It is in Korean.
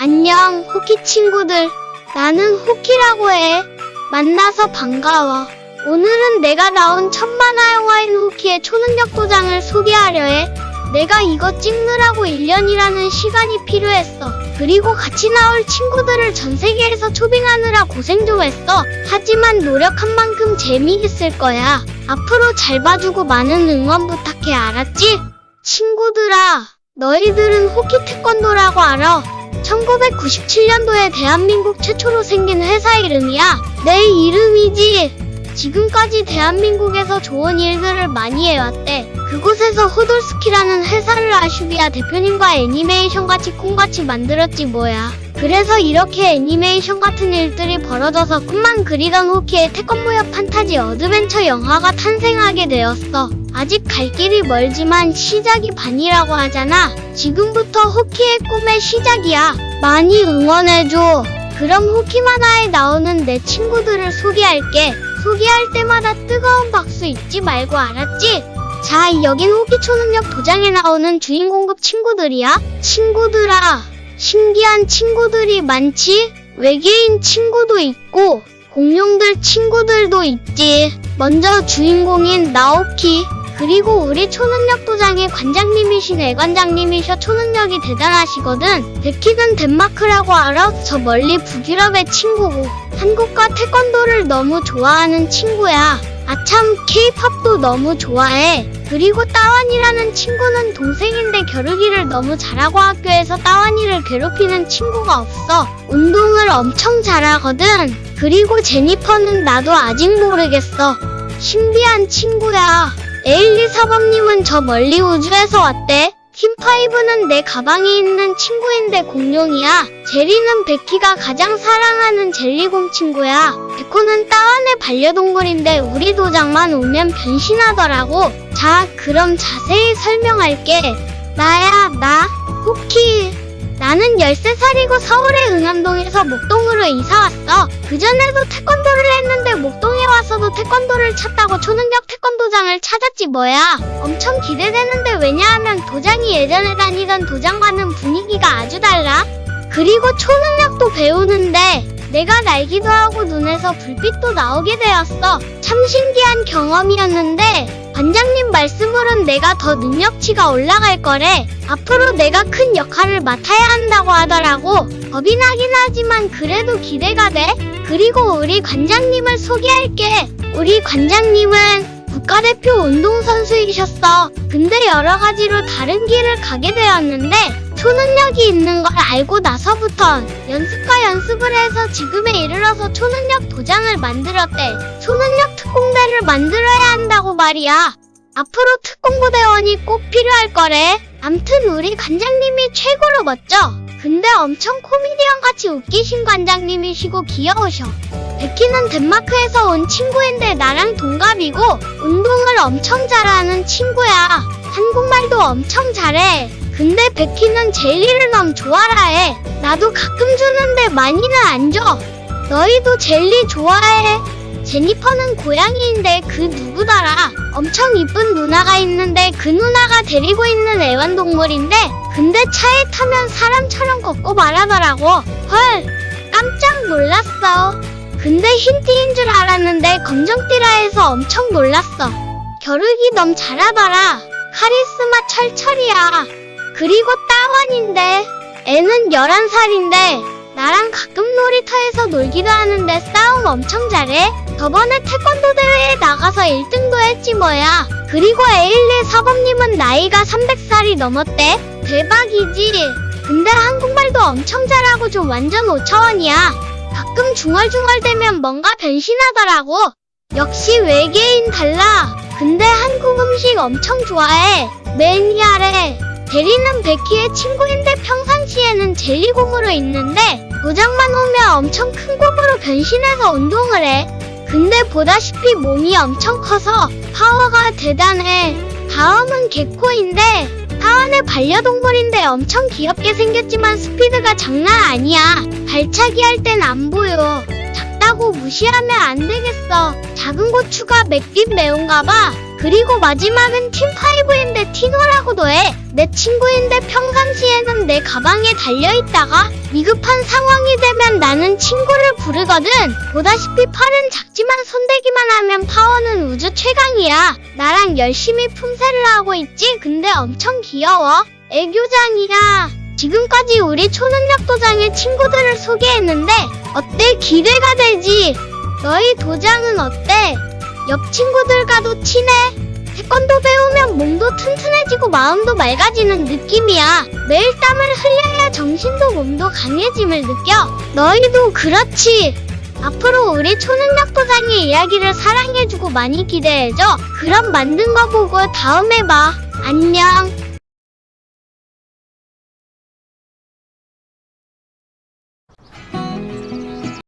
안녕, 호키 친구들. 나는 호키라고 해. 만나서 반가워. 오늘은 내가 나온 첫 만화 영화인 호키의 초능력 도장을 소개하려 해. 내가 이거 찍느라고 1년이라는 시간이 필요했어. 그리고 같이 나올 친구들을 전 세계에서 초빙하느라 고생 좀 했어. 하지만 노력한 만큼 재미있을 거야. 앞으로 잘 봐주고 많은 응원 부탁해, 알았지? 친구들아, 너희들은 호키 태권도라고 알아. 1997년도에 대한민국 최초로 생긴 회사 이름이야. 내 이름이지. 지금까지 대한민국에서 좋은 일들을 많이 해왔대. 그곳에서 호돌스키라는 회사를 아슈비아 대표님과 애니메이션 같이 콩같이 만들었지 뭐야. 그래서 이렇게 애니메이션 같은 일들이 벌어져서 꿈만 그리던 호키의 태권무협 판타지 어드벤처 영화가 탄생하게 되었어. 아직 갈 길이 멀지만 시작이 반이라고 하잖아. 지금부터 호키의 꿈의 시작이야. 많이 응원해줘. 그럼 호키 만화에 나오는 내 친구들을 소개할게. 소개할 때마다 뜨거운 박수 잊지 말고 알았지? 자, 여긴 호키 초능력 도장에 나오는 주인공급 친구들이야. 친구들아, 신기한 친구들이 많지? 외계인 친구도 있고, 공룡들 친구들도 있지. 먼저 주인공인 나오키. 그리고 우리 초능력 도장의 관장님이신 애관장님이셔 초능력이 대단하시거든. 베키는 덴마크라고 알아? 저 멀리 북유럽의 친구고. 한국과 태권도를 너무 좋아하는 친구야. 아참, 케이팝도 너무 좋아해. 그리고 따완이라는 친구는 동생인데 겨루기를 너무 잘하고 학교에서 따완이를 괴롭히는 친구가 없어. 운동을 엄청 잘하거든. 그리고 제니퍼는 나도 아직 모르겠어. 신비한 친구야. 에일리 사범님은 저 멀리 우주에서 왔대. 팀파이브는 내 가방에 있는 친구인데 공룡이야. 제리는 베키가 가장 사랑하는 젤리곰 친구야. 데코는 따완의 반려동물인데 우리 도장만 오면 변신하더라고. 자, 그럼 자세히 설명할게. 나야, 나, 호키. 나는 13살이고 서울의 응암동에서 목동으로 이사 왔어. 그전에도 태권도를 했는데 목동에 와서도 태권도를 찾다고 초능력 태권도장을 찾았지 뭐야. 엄청 기대되는데 왜냐하면 도장이 예전에 다니던 도장과는 분위기가 아주 달라. 그리고 초능력도 배우는데 내가 날기도 하고 눈에서 불빛도 나오게 되었어. 참 신기한 경험이었는데 관장님 말씀으론 내가 더 능력치가 올라갈 거래. 앞으로 내가 큰 역할을 맡아야 한다고 하더라고. 겁이 나긴 하지만 그래도 기대가 돼. 그리고 우리 관장님을 소개할게. 우리 관장님은 국가대표 운동선수이셨어. 근데 여러 가지로 다른 길을 가게 되었는데 초능력이 있는 걸 알고 나서부터 연습과 연습을 해서 지금에 이르러서 초능력 도장을 만들었대. 초능력 특공대를 만들어야 한다고 말이야. 앞으로 특공부대원이 꼭 필요할 거래. 암튼 우리 관장님이 최고로 멋져. 근데 엄청 코미디언 같이 웃기신 관장님이시고 귀여우셔. 베키는 덴마크에서 온 친구인데 나랑 동갑이고 운동을 엄청 잘하는 친구야. 한국말도 엄청 잘해. 근데 베키는 젤리를 너무 좋아라 해. 나도 가끔 주는데 많이는 안 줘. 너희도 젤리 좋아해? 제니퍼는 고양이인데 그 누구더라? 엄청 이쁜 누나가 있는데 그 누나가 데리고 있는 애완동물인데 근데 차에 타면 사람처럼 걷고 말하더라고. 헐, 깜짝 놀랐어. 근데 흰띠인 줄 알았는데 검정띠라 해서 엄청 놀랐어. 겨루기 너무 잘하더라. 카리스마 철철이야. 그리고 따완인데 애는 11살인데 나랑 가끔 놀이터에서 놀기도 하는데 싸움 엄청 잘해. 저번에 태권도 대회에 나가서 1등도 했지 뭐야. 그리고 에일리 사범님은 나이가 300살이 넘었대. 대박이지. 근데 한국말도 엄청 잘하고 좀 완전 5차원이야. 가끔 중얼중얼대면 뭔가 변신하더라고. 역시 외계인 달라. 근데 한국 음식 엄청 좋아해. 매니아래. 대리는 베키의 친구인데 평상시에는 젤리곰으로 있는데 도장만 오면 엄청 큰 곰으로 변신해서 운동을 해. 근데 보다시피 몸이 엄청 커서 파워가 대단해. 다음은 개코인데 타원의 반려동물인데 엄청 귀엽게 생겼지만 스피드가 장난 아니야. 발차기 할 땐 안 보여. 작다고 무시하면 안 되겠어. 작은 고추가 맵긴 매운가 봐. 그리고 마지막은 팀5인데 티노라고도 해. 내 친구인데 평상시에는 내 가방에 달려있다가 미급 나는 친구를 부르거든. 보다시피 팔은 작지만 손대기만 하면 파워는 우주 최강이야. 나랑 열심히 품새를 하고 있지? 근데 엄청 귀여워. 애교장이야. 지금까지 우리 초능력 도장의 친구들을 소개했는데 어때? 기대가 되지? 너희 도장은 어때? 옆 친구들과도 친해? 태권도 배우면 몸도 튼튼해지고 마음도 맑아지는 느낌이야. 매일 땀을 흘려야 정신도 몸도 강해짐을 느껴. 너희도 그렇지. 앞으로 우리 초능력 도장의 이야기를 사랑해주고 많이 기대해줘. 그럼 만든 거 보고 다음에 봐. 안녕.